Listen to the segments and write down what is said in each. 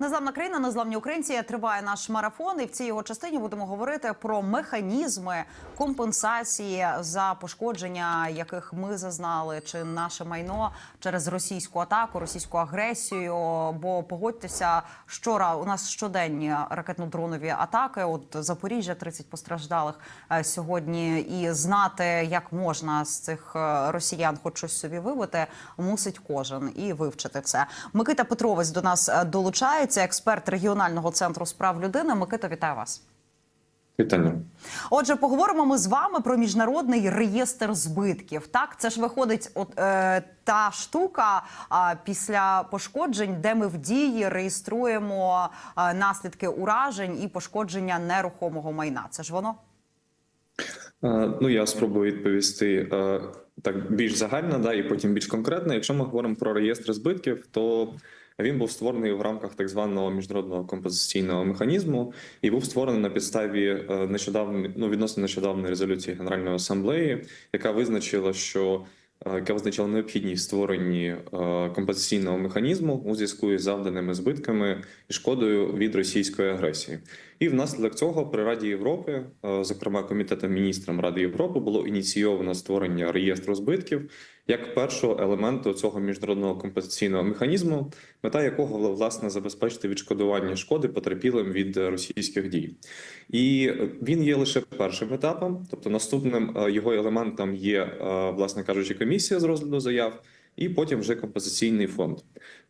Незламна країна, незламні українці триває наш марафон, і в цій його частині будемо говорити про механізми компенсації за пошкодження, яких ми зазнали, чи наше майно через російську атаку, російську агресію. Бо погодьтеся, щора у нас щоденні ракетно-дронові атаки. От Запоріжжя 30 постраждалих е, сьогодні, і знати, як можна з цих е, росіян хоч щось собі вибити, мусить кожен і вивчити це. Микита Петровець до нас е, долучається, експерт регіонального центру справ людини. Микита, вітаю вас. Вітання. Отже, поговоримо ми з вами про міжнародний реєстр збитків. Так, це ж виходить, от е, та штука а, після пошкоджень, де ми в дії реєструємо е, наслідки уражень і пошкодження нерухомого майна. Це ж воно. Е, Ну, я спробую відповісти е, так більш загально, да, і потім більш конкретно. Якщо ми говоримо про реєстр збитків, то він був створений в рамках так званого міжнародного компенсаційного механізму і був створений на підставі нещодавно нещодавної, ну відносно нещодавної резолюції Генеральної асамблеї, яка визначила, що е, яка визначила необхідність створенні композиційного компенсаційного механізму у зв'язку із завданими збитками і шкодою від російської агресії. І внаслідок цього при Раді Європи, е, зокрема комітетом міністрам Ради Європи, було ініційовано створення реєстру збитків як першого елементу цього міжнародного компенсаційного механізму, мета якого власне забезпечити відшкодування шкоди потерпілим від російських дій. І він є лише першим етапом, тобто наступним е, його елементом є, е, власне кажучи, комісія з розгляду заяв. І потім вже компенсаційний фонд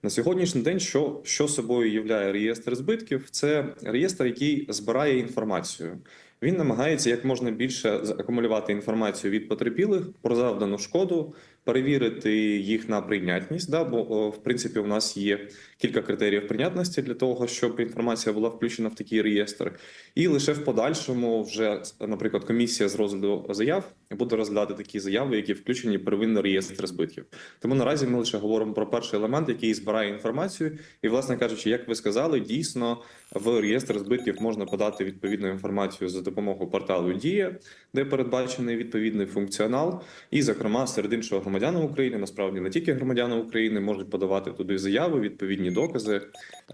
на сьогоднішній день. Що що собою являє реєстр збитків? Це реєстр, який збирає інформацію. Він намагається як можна більше акумулювати інформацію від потерпілих про завдану шкоду, перевірити їх на прийнятність. Да, бо в принципі у нас є кілька критеріїв прийнятності для того, щоб інформація була включена в такий реєстр, і лише в подальшому, вже наприклад, комісія з розгляду заяв буде розглядати такі заяви, які включені в первинний реєстр збитків. Тому наразі ми лише говоримо про перший елемент, який збирає інформацію, і, власне кажучи, як ви сказали, дійсно в реєстр збитків можна подати відповідну інформацію за допомогою порталу Дія, де передбачений відповідний функціонал, і, зокрема, серед іншого громадяни України, насправді не тільки громадяни України можуть подавати туди заяви, відповідні докази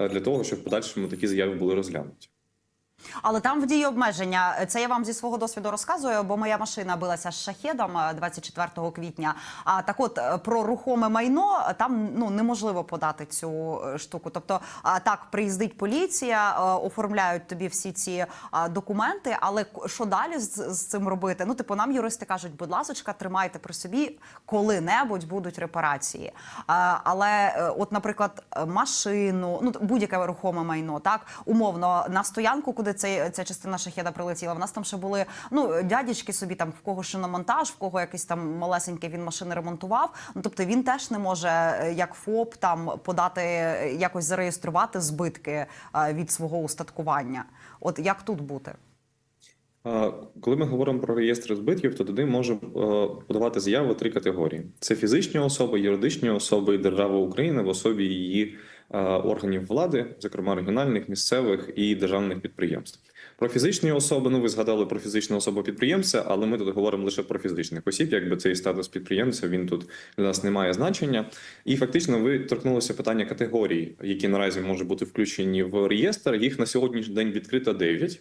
е, для того, щоб в подальшому такі заяви були розглянуті. Але там в дії обмеження. Це я вам зі свого досвіду розказую, бо моя машина билася з шахедом е, 24 квітня. А так, от е, про рухоме майно е, там ну неможливо подати цю е, штуку. Тобто, так приїздить поліція, е, оформляють тобі всі ці документи. Але що далі з, з цим робити? Ну, типу, нам юристи кажуть, будь ласочка, тримайте при собі, коли-небудь будуть репарації. Але, е, от, наприклад, е, машину, ну будь-яке рухоме майно, так умовно на стоянку, куди цей ця частина шахеда прилетіла. В нас там ще були ну дядічки собі там в кого шиномонтаж, в кого якийсь там малесенький він машини ремонтував. Ну тобто він теж не може е, як ФОП там подати е, якось зареєструвати збитки е, від свого устаткування. От як тут бути? Коли ми говоримо про реєстр збитків, то туди може подавати заяви три категорії: це фізичні особи, юридичні особи і держава України в особі її органів влади, зокрема регіональних, місцевих і державних підприємств. Про фізичні особи, ну ви згадали про фізичну особу підприємця, але ми тут говоримо лише про фізичних осіб. Якби цей статус підприємця він тут для нас не має значення. І фактично ви торкнулися питання категорій, які наразі можуть бути включені в реєстр. Їх на сьогоднішній день відкрито 9.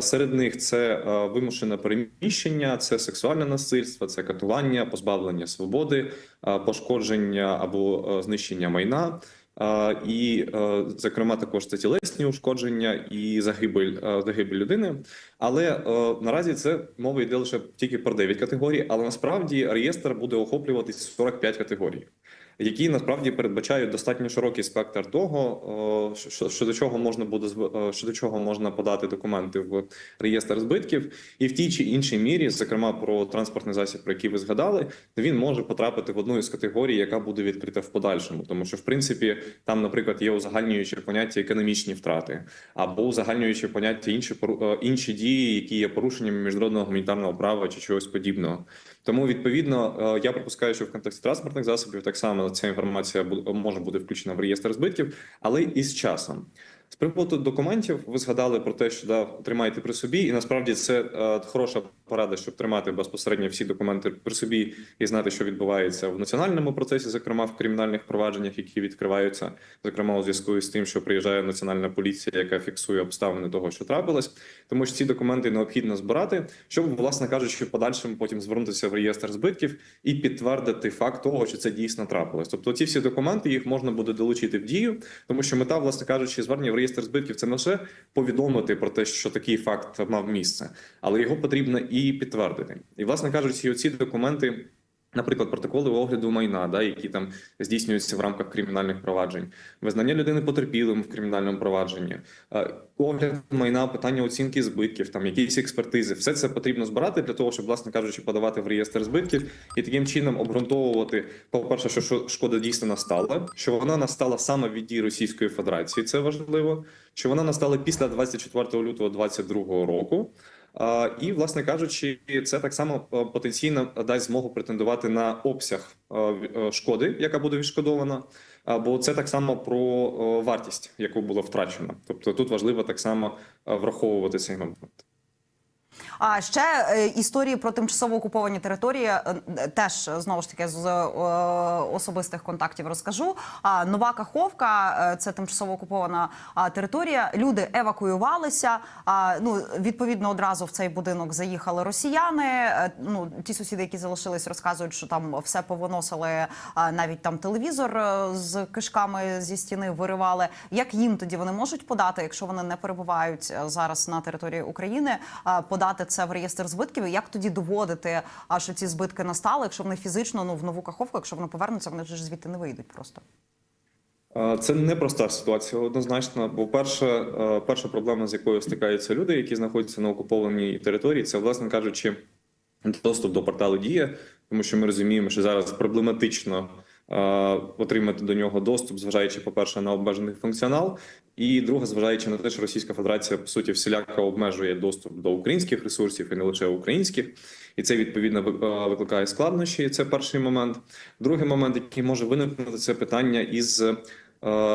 Серед них це е, вимушене переміщення, це сексуальне насильство, це катування, позбавлення свободи, е, пошкодження або е, знищення майна. І, е, зокрема, також це тілесні ушкодження і загибель е, загибель людини. Але е, наразі це мова йде лише тільки про 9 категорій, але насправді реєстр буде охоплювати 45 категорій. Які насправді передбачають достатньо широкий спектр того, е, що, що чого можна буде е, до чого можна подати документи в реєстр збитків, і в тій чи іншій мірі, зокрема про транспортний засіб, про який ви згадали, він може потрапити в одну із категорій, яка буде відкрита в подальшому, тому що в принципі там, наприклад, є узагальнюючі поняття економічні втрати, або узагальнюючі поняття інші е, інші дії, які є порушеннями міжнародного гуманітарного права чи чогось подібного. Тому відповідно я припускаю, що в контексті транспортних засобів так само ця інформація може бути включена в реєстр збитків, але і з часом. З приводу документів ви згадали про те, що да, тримаєте при собі, і насправді це е, хороша порада, щоб тримати безпосередньо всі документи при собі і знати, що відбувається в національному процесі, зокрема в кримінальних провадженнях, які відкриваються, зокрема у зв'язку з тим, що приїжджає національна поліція, яка фіксує обставини того, що трапилось. Тому що ці документи необхідно збирати, щоб, власне кажучи, в подальшому потім звернутися в реєстр збитків і підтвердити факт того, що це дійсно трапилось. Тобто, ці всі документи їх можна буде долучити в дію, тому що мета, власне кажучи, звернення в реєстр збитків це не лише повідомити про те, що такий факт мав місце, але його потрібно і підтвердити. І, власне кажучи, оці документи. Наприклад, протоколи огляду майна, да, які там здійснюються в рамках кримінальних проваджень, визнання людини потерпілим в кримінальному провадженні, е, огляд майна, питання оцінки збитків, там якісь експертизи, все це потрібно збирати для того, щоб, власне кажучи, подавати в реєстр збитків і таким чином обґрунтовувати, по-перше, що що шкода дійсно настала, що вона настала саме від дій Російської Федерації. Це важливо, що вона настала після 24 лютого 2022 року. І, власне кажучи, це так само е, потенційно дасть змогу претендувати на обсяг е, е, шкоди, яка буде відшкодована. Бо це так само про вартість, яку було втрачено. Тобто тут важливо так само враховувати цей момент. А ще е, історії про тимчасово окуповані території е, е, теж знову ж таки з особистих контактів розкажу. А нова Каховка це тимчасово окупована територія. Люди евакуювалися. Ну відповідно одразу в цей будинок заїхали росіяни. Ну ті сусіди, які залишились, розказують, що там все повиносили. Навіть там телевізор з кишками зі стіни виривали. Як їм тоді вони можуть подати, якщо вони не перебувають зараз на території України, подати це в реєстр збитків? І як тоді доводити, а, що ці збитки настали, якщо вони фізично ну в нову каховку, якщо вони повернуться, вони вже звідти не вийдуть просто. Це непроста ситуація однозначно. Бо перша, е, перша проблема, з якою стикаються люди, які знаходяться на окупованій території, це, власне кажучи, доступ до порталу Дія, тому що ми розуміємо, що зараз проблематично отримати до нього доступ, зважаючи, по-перше, на обмежений функціонал, і друге, зважаючи на те, що Російська Федерація по суті всіляко обмежує доступ до українських ресурсів і не лише українських, і це відповідно е, викликає складнощі. Це перший момент. Другий момент, який може виникнути, це питання із. е,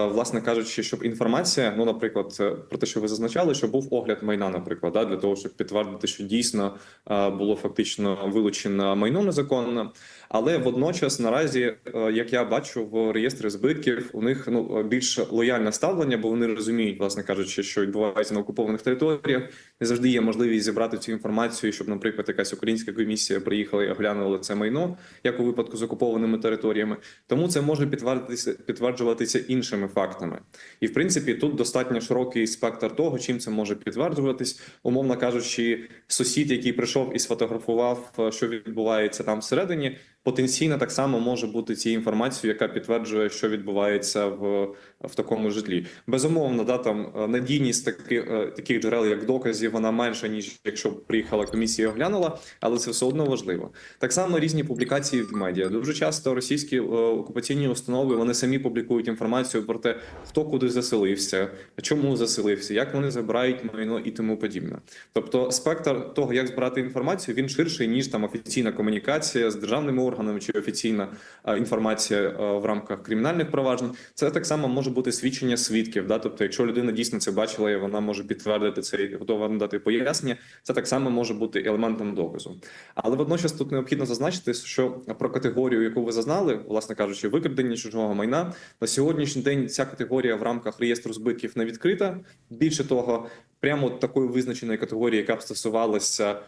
Власне кажучи, щоб інформація, ну, наприклад, е, про те, що ви зазначали, що був огляд майна, наприклад, да, для того, щоб підтвердити, що дійсно е, було фактично вилучено майно незаконно. Але водночас, наразі, е, як я бачу, в реєстрі збитків у них ну більш лояльне ставлення, бо вони розуміють, власне кажучи, що відбувається на окупованих територіях. Не завжди є можливість зібрати цю інформацію, щоб, наприклад, якась українська комісія приїхала і оглянула це майно, як у випадку з окупованими територіями. Тому це може підтвердитися підтверджуватися іншими фактами. І в принципі, тут достатньо широкий спектр того, чим це може підтверджуватись, умовно кажучи, сусід, який прийшов і сфотографував, е, що відбувається там всередині. Потенційно так само може бути цією інформацією, яка підтверджує, що відбувається в, в такому житлі. Безумовно, да там е, надійність таких, е, таких джерел, як доказів, вона менша ніж якщо приїхала комісія і оглянула, але це все одно важливо. Так само різні публікації в медіа. Дуже часто російські е, окупаційні установи вони самі публікують інформацію про те, хто куди заселився, чому заселився, як вони забирають майно і тому подібне. Тобто, спектр того, як збирати інформацію, він ширший ніж там офіційна комунікація з державними органами чи офіційна е, інформація е, в рамках кримінальних проваджень. Це так само може бути свідчення свідків. Да? Тобто, якщо людина дійсно це бачила, і вона може підтвердити це і готова надати пояснення, це так само може бути елементом доказу. Але водночас тут необхідно зазначити, що про категорію, яку ви зазнали, власне кажучи, викрадення чужого майна на сьогоднішній день ця категорія в рамках реєстру збитків не відкрита. Більше того, прямо такої визначеної категорії, яка б стосувалася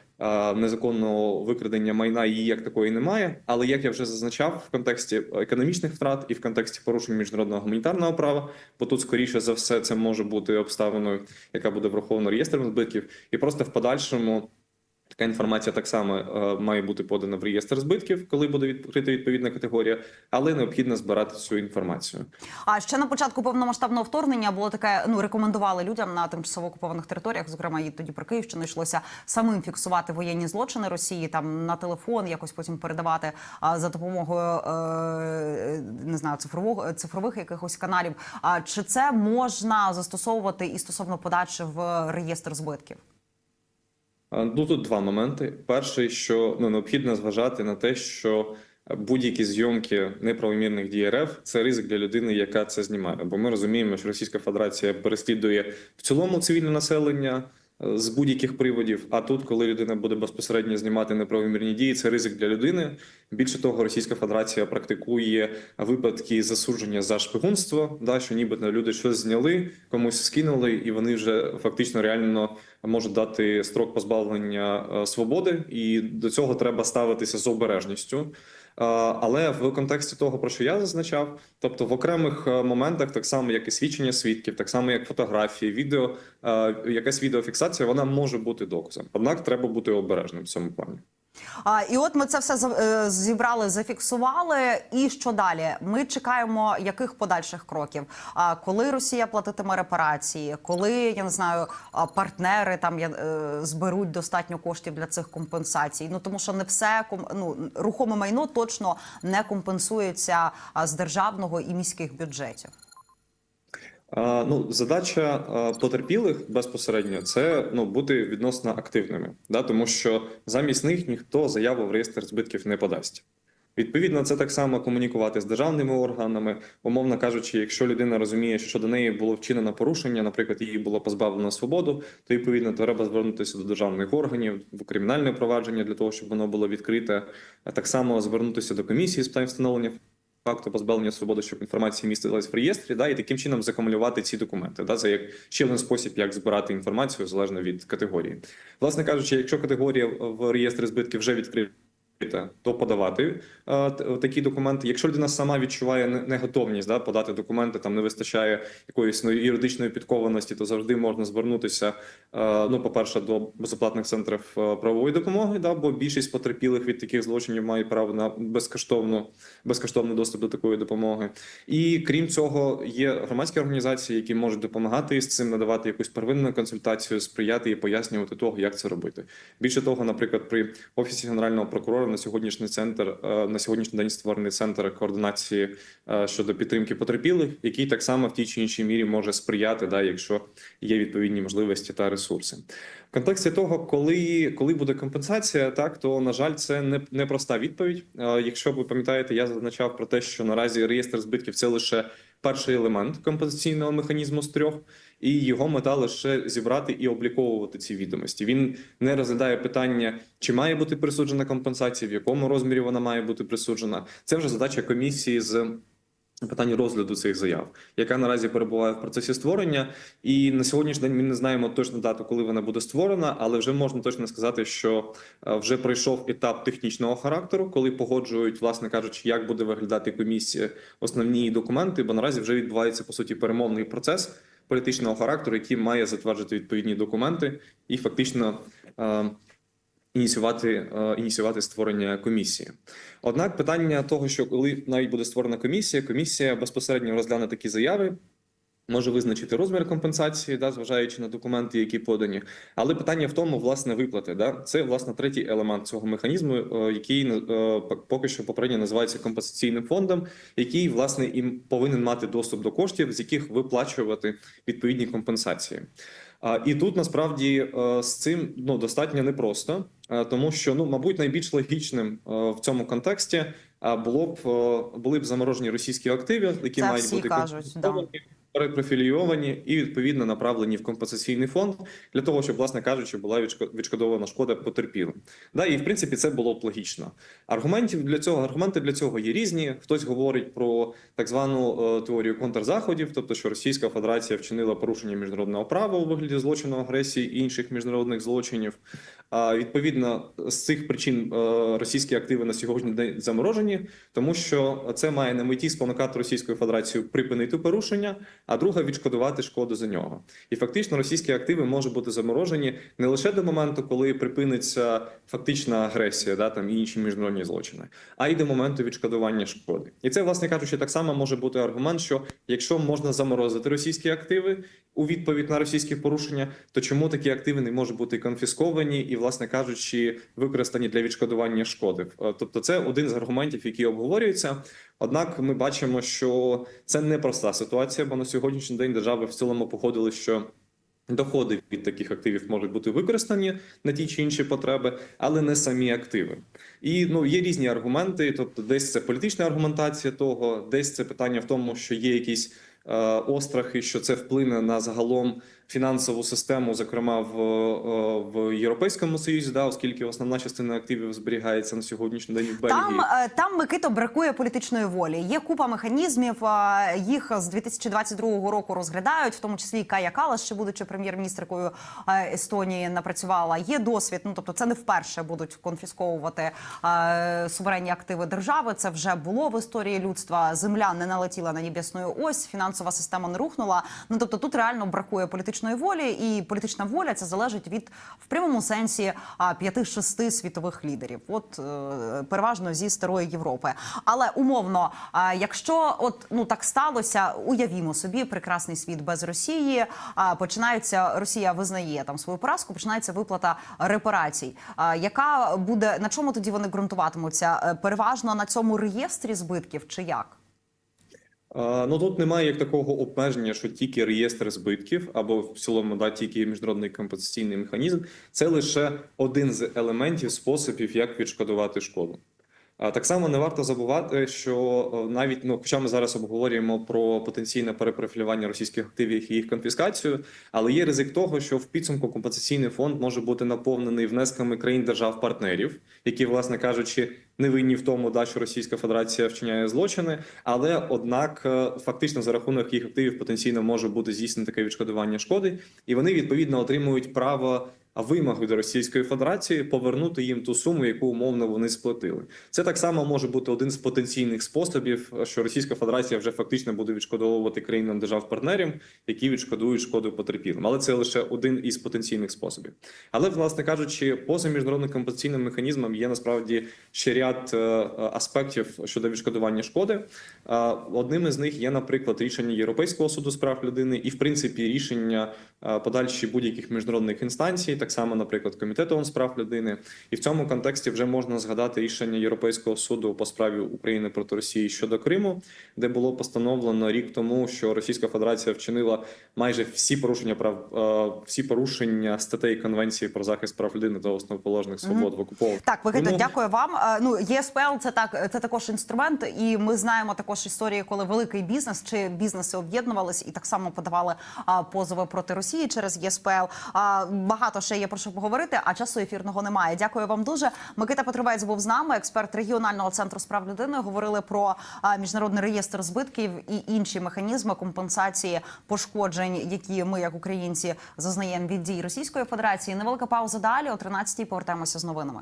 незаконного викрадення майна, її як такої немає. Але як я вже зазначав, в контексті економічних втрат і в контексті порушень міжнародного гуманітарного права, бо тут скоріше за все це може бути обставиною, яка буде врахована реєстром збитків, і просто в подальшому. Така інформація так само е, має бути подана в реєстр збитків, коли буде відкрита відповідна категорія, але необхідно збирати цю інформацію. А ще на початку повномасштабного вторгнення було таке. Ну рекомендували людям на тимчасово окупованих територіях, зокрема і тоді про Київщину йшлося самим фіксувати воєнні злочини Росії, там на телефон, якось потім передавати а, за допомогою е, не знаю цифрового цифрових якихось каналів. А чи це можна застосовувати і стосовно подачі в реєстр збитків? Ну тут два моменти. Перший, що ну необхідно зважати на те, що будь-які зйомки неправомірних дій РФ – це ризик для людини, яка це знімає. Бо ми розуміємо, що Російська Федерація переслідує в цілому цивільне населення. З будь-яких приводів. А тут, коли людина буде безпосередньо знімати неправомірні дії, це ризик для людини. Більше того, Російська Федерація практикує випадки засудження за шпигунство, да, що нібито люди щось зняли, комусь скинули, і вони вже фактично реально можуть дати строк позбавлення е, свободи, і до цього треба ставитися з обережністю. Е, Але в контексті того, про що я зазначав, тобто в окремих е, моментах, так само як і свідчення свідків, так само як фотографії, відео, е, якась відеофіксація, вона може бути доказом. Однак треба бути обережним в цьому плані. А, і от ми це все е, зібрали, зафіксували. І що далі? Ми чекаємо яких подальших кроків? А коли Росія платитиме репарації, коли я не знаю, партнери там я, е, зберуть достатньо коштів для цих компенсацій? Ну тому що не все ну, рухоме майно точно не компенсується з державного і міських бюджетів. Ну, задача потерпілих безпосередньо це ну бути відносно активними, да тому що замість них ніхто заяву в реєстр збитків не подасть. Відповідно, це так само комунікувати з державними органами, умовно кажучи, якщо людина розуміє, що до неї було вчинено порушення, наприклад, її було позбавлено свободу, то відповідно треба звернутися до державних органів в кримінальне провадження для того, щоб воно було відкрите. А так само звернутися до комісії з питань встановлення факту позбавлення свободи, щоб інформація містилась в реєстрі, да, і таким чином закумулювати ці документи. Да, це як ще один спосіб, як збирати інформацію залежно від категорії. Власне кажучи, якщо категорія в реєстрі збитків вже відкрита, то подавати е, такі документи. Якщо людина сама відчуває неготовність да, подати документи, там не вистачає якоїсь ну, юридичної підкованості, то завжди можна звернутися. е, Ну, по-перше, до безоплатних центрів е, правової допомоги, да, бо більшість потерпілих від таких злочинів мають право на безкоштовну безкоштовний доступ до такої допомоги. І крім цього, є громадські організації, які можуть допомагати з цим, надавати якусь первинну консультацію, сприяти і пояснювати того, як це робити. Більше того, наприклад, при офісі генерального прокурора на сьогоднішній центр е, на сьогоднішній день створений центр координації е, щодо підтримки потерпілих, який так само в тій чи іншій мірі може сприяти, да, якщо є відповідні можливості та ресурси. Контексті того, коли, коли буде компенсація, так то на жаль, це не, не проста відповідь. Якщо ви пам'ятаєте, я зазначав про те, що наразі реєстр збитків це лише перший елемент компенсаційного механізму з трьох, і його мета лише зібрати і обліковувати ці відомості. Він не розглядає питання, чи має бути присуджена компенсація, в якому розмірі вона має бути присуджена. Це вже задача комісії з питань розгляду цих заяв, яка наразі перебуває в процесі створення. І на сьогоднішній день ми не знаємо точну дату, коли вона буде створена, але вже можна точно сказати, що е, вже пройшов етап технічного характеру, коли погоджують, власне кажучи, як буде виглядати комісія основні документи, бо наразі вже відбувається по суті перемовний процес політичного характеру, який має затвердити відповідні документи і фактично. Ініціювати е, ініціювати створення комісії. Однак питання того, що коли навіть буде створена комісія, комісія безпосередньо розгляне такі заяви, може визначити розмір компенсації, да, зважаючи на документи, які подані. Але питання в тому, власне, виплати. Да, це власне третій елемент цього механізму, е, який е, поки що попередньо називається компенсаційним фондом, який власне і повинен мати доступ до коштів, з яких виплачувати відповідні компенсації. І тут насправді е, з цим ну достатньо непросто, тому що ну, мабуть, найбільш логічним в цьому контексті було б були б заморожені російські активи, які Це мають всі бути кажуть, компенсовані, перепрофілійовані і відповідно направлені в компенсаційний фонд для того, щоб, власне кажучи, була відшкодована шкода потерпілим. Да, і в принципі це було б логічно. Аргументів для цього аргументи для цього є різні. Хтось говорить про так звану е, теорію контрзаходів, тобто що Російська Федерація вчинила порушення міжнародного права у вигляді злочину агресії і інших міжнародних злочинів. А відповідно з цих причин е, російські активи на сьогодні день заморожені, тому що це має на меті спонукати Російську Федерацію припинити порушення, а друга відшкодувати шкоду за нього. І фактично російські активи можуть бути заморожені не лише до моменту, коли припиниться фактична агресія, да там і інші міжнародні злочини, а й до моменту відшкодування шкоди. І це, власне кажучи, так само може бути аргумент, що якщо можна заморозити російські активи у відповідь на російські порушення, то чому такі активи не можуть бути конфісковані і, власне кажучи, використані для відшкодування шкоди? Е, Тобто, це один з аргументів, який обговорюється. Однак, ми бачимо, що це непроста ситуація, бо на сьогоднішній день держави в цілому походили, що. Доходи від таких активів можуть бути використані на ті чи інші потреби, але не самі активи. І ну є різні аргументи. Тобто, десь це політична аргументація того, десь це питання в тому, що є якісь е, острахи, що це вплине на загалом фінансову систему, зокрема в, е, в Європейському Союзі, да, оскільки основна частина активів зберігається на сьогоднішній день в Бельгії. Там, е, там Микито бракує політичної волі. Є купа механізмів. е, Їх з 2022 року розглядають, в тому числі і Кая Калас, ще будучи прем'єр-міністркою Естонії, напрацювала. Є досвід. Ну тобто, це не вперше будуть конфісковувати суверенні активи держави. Це вже було в історії людства. Земля не налетіла на небесну ось, фінансова система не рухнула. Ну тобто, тут реально бракує політичної волі, і політична воля це залежить від в прямому сенсі п'яти-шести світових лідерів. От е, переважно зі старої Європи. Але умовно, якщо от ну так сталося, уявімо собі прекрасний світ без Росії. А починається Росія визнає там свою поразку, починається виплата репарацій. Яка буде на чому тоді вони ґрунтуватимуться? Е, Переважно на цьому реєстрі збитків чи як? Ну тут немає як такого обмеження, що тільки реєстр збитків або в цілому да, тільки міжнародний компенсаційний механізм. Це лише один з елементів способів, як відшкодувати шкоду. Так само не варто забувати, що е, навіть ну, хоча ми зараз обговорюємо про потенційне перепрофілювання російських активів і їх конфіскацію, але є ризик того, що в підсумку компенсаційний фонд може бути наповнений внесками країн держав-партнерів, які, власне кажучи, не винні в тому, да, що Російська Федерація вчиняє злочини, але однак е, фактично за рахунок їх активів потенційно може бути здійснено таке відшкодування шкоди, і вони відповідно отримують право. А вимогу до Російської Федерації повернути їм ту суму, яку умовно вони сплатили. Це так само може бути один з потенційних способів, що Російська Федерація вже фактично буде відшкодовувати країнам держав-партнерів, які відшкодують шкоду потерпілим. Але це лише один із потенційних способів. Але, власне кажучи, поза міжнародним компенсаційним механізмом є насправді ще ряд е, аспектів щодо відшкодування шкоди. Е, Одним із них є, наприклад, рішення Європейського суду з прав людини і, в принципі, рішення е, подальші будь-яких міжнародних інстанцій, так само, наприклад, комітету ООН з прав людини. І в цьому контексті вже можна згадати рішення Європейського суду по справі України проти Росії щодо Криму, де було постановлено рік тому, що Російська Федерація вчинила майже всі порушення прав, е, всі порушення статей Конвенції про захист прав людини та основоположних свобод в окупованих. Так, Микита, Тому- дякую вам. Е, Ну, ЄСПЛ це так, це також інструмент, і ми знаємо також історії, коли великий бізнес чи бізнеси об'єднувались і так само подавали позови проти Росії через ЄСПЛ. Багато ще є про що поговорити, а часу ефірного немає. Дякую вам дуже. Микита Петровець був з нами, експерт регіонального центру справ людини. Говорили про міжнародний реєстр збитків і інші механізми компенсації пошкоджень, які ми, як українці, зазнаємо від дій Російської Федерації. Невелика пауза далі о 13-й повертаємося з новинами.